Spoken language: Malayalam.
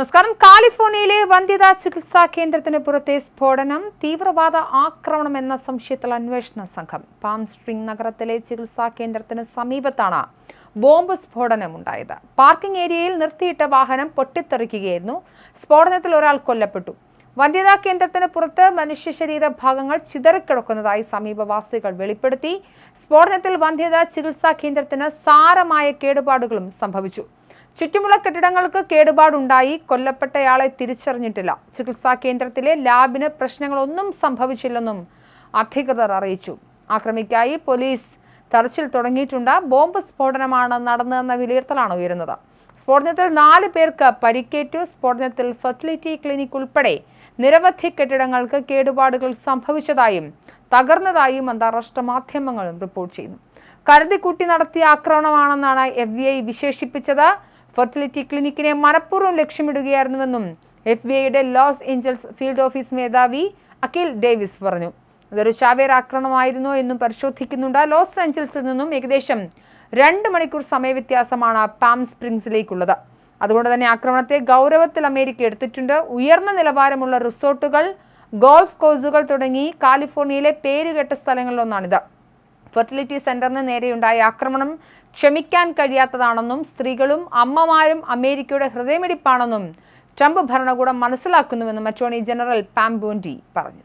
നമസ്കാരം. കാലിഫോർണിയയിലെ വന്ധ്യതാ ചികിത്സാ കേന്ദ്രത്തിന് പുറത്തെ സ്ഫോടനം തീവ്രവാദ ആക്രമണം എന്ന സംശയത്തിൽ അന്വേഷണ സംഘം. പാം സ്ട്രിംഗ് നഗരത്തിലെ ചികിത്സാ കേന്ദ്രത്തിന് സമീപത്താണ് ബോംബ് സ്ഫോടനം സ്ഫോടനമുണ്ടായത്. പാർക്കിംഗ് ഏരിയയിൽ നിർത്തിയിട്ട വാഹനം പൊട്ടിത്തെറിക്കുകയായിരുന്നു. സ്ഫോടനത്തിൽ ഒരാൾ കൊല്ലപ്പെട്ടു. വന്ധ്യതാ കേന്ദ്രത്തിന് പുറത്ത് മനുഷ്യ ശരീര ഭാഗങ്ങൾ ചിതറിക്കിടക്കുന്നതായി സമീപവാസികൾ വെളിപ്പെടുത്തി. സ്ഫോടനത്തിൽ വന്ധ്യതാ ചികിത്സാ കേന്ദ്രത്തിന് സാരമായ കേടുപാടുകളും സംഭവിച്ചു. ചുറ്റുമുള്ള കെട്ടിടങ്ങൾക്ക് കേടുപാടുണ്ടായി. കൊല്ലപ്പെട്ടയാളെ തിരിച്ചറിഞ്ഞിട്ടില്ല. ചികിത്സാ കേന്ദ്രത്തിലെ ലാബിന് പ്രശ്നങ്ങളൊന്നും സംഭവിച്ചില്ലെന്നും അധികൃതർ അറിയിച്ചു. ആക്രമിക്കായി പോലീസ് തെരച്ചിൽ തുടങ്ങിയിട്ടുണ്ട്. ബോംബ് സ്ഫോടനമാണ് നടന്നതെന്ന വിലയിരുത്തലാണ് ഉയരുന്നത്. സ്ഫോടനത്തിൽ നാല് പേർക്ക് പരിക്കേറ്റു. സ്ഫോടനത്തിൽ ഫെർട്ടിലിറ്റി ക്ലിനിക് ഉൾപ്പെടെ നിരവധി കെട്ടിടങ്ങൾക്ക് കേടുപാടുകൾ സംഭവിച്ചതായും തകർന്നതായും അന്താരാഷ്ട്ര മാധ്യമങ്ങളും റിപ്പോർട്ട് ചെയ്യുന്നു. കരുതിക്കൂട്ടി നടത്തിയ ആക്രമണമാണെന്നാണ് എഫ് ഐ വിശേഷിപ്പിച്ചത്. ഫെർട്ടിലിറ്റി ക്ലിനിക്കിനെ മനഃപൂർവം ലക്ഷ്യമിടുകയായിരുന്നുവെന്നും എഫ് ബി ഐയുടെ ലോസ് ഏഞ്ചൽസ് ഫീൽഡ് ഓഫീസ് മേധാവി അഖിൽ ഡേവിസ് പറഞ്ഞു. അതൊരു ചാവേർ ആക്രമണമായിരുന്നോ എന്നും പരിശോധിക്കുന്നുണ്ട്. ലോസ് ഏഞ്ചൽസിൽ നിന്നും ഏകദേശം രണ്ട് മണിക്കൂർ സമയവ്യത്യാസമാണ് പാം സ്പ്രിങ്സിലേക്കുള്ളത്. അതുകൊണ്ട് തന്നെ ആക്രമണത്തെ ഗൗരവത്തിൽ അമേരിക്ക എടുത്തിട്ടുണ്ട്. ഉയർന്ന നിലവാരമുള്ള റിസോർട്ടുകൾ ഗോൾഫ് കോഴ്സുകൾ തുടങ്ങി കാലിഫോർണിയയിലെ പേരുകെട്ട സ്ഥലങ്ങളിലൊന്നാണിത്. ഫെർട്ടിലിറ്റി സെന്ററിന് നേരെയുണ്ടായ ആക്രമണം ക്ഷമിക്കാൻ കഴിയാത്തതാണെന്നും സ്ത്രീകളും അമ്മമാരും അമേരിക്കയുടെ ഹൃദയമിടിപ്പാണെന്നും ട്രംപ് ഭരണകൂടം മനസ്സിലാക്കുന്നുവെന്നും അറ്റോർണി ജനറൽ പാംബോണ്ടി പറഞ്ഞു.